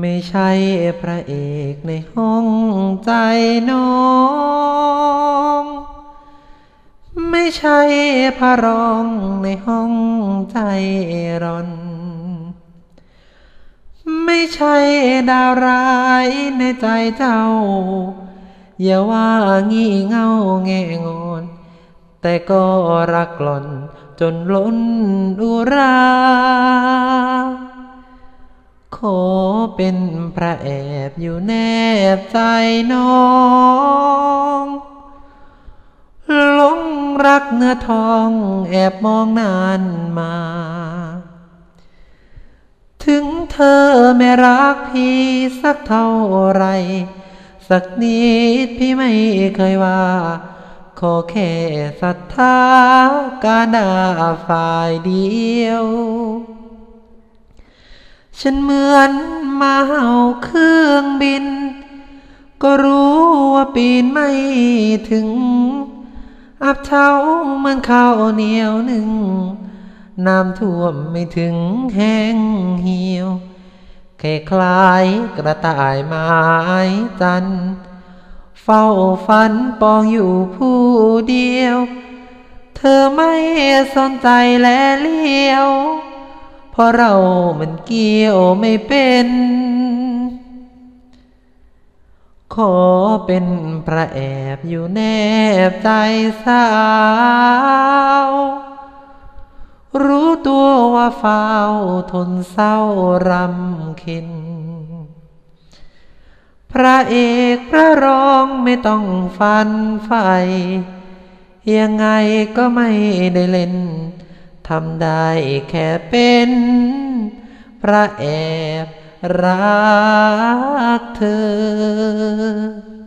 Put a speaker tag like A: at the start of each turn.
A: ไม่ใช่พระเอกในห้องใจน้อง ไม่ใช่พระรองในห้องใจรอน ไม่ใช่ดาวร้ายในใจเจ้า อย่าว่างี่เง่าแงงอน แต่ก็รักหล่อนจนล้นอุราขอ เป็นพระแอบอยู่แนบใจน้องหลงรักเนื้อทองแอบมองนานมา ถึงเธอไม่รักพี่สักเท่าไร สักนิดพี่ไม่เคยว่า ขอแค่ศรัทธากาดาฝ่ายเดียว ฉันเหมือนมาเห่าเครื่องบิน ก็รู้ว่าปีนไม่ถึง อับเท้ามือนข้าวเหนียวหนึ่ง น้ำท่วมไม่ถึงแห้งเหี่ยวแค่คล้ายกระต่ายไม้จัน เฝ้าฝันปองอยู่ผู้เดียว เธอไม่สนใจและเลี้ยว เพราะเรามันเกี่ยวไม่เป็น ขอเป็นพระแอบอยู่แนบใจสาว รู้ตัวว่าเฝ้าทนเศร้ารำค็นพระเอกพระรองไม่ต้องฟันไฟ ยังไงก็ไม่ได้เล่น ทำได้แค่เป็นพระแอบรักเธอ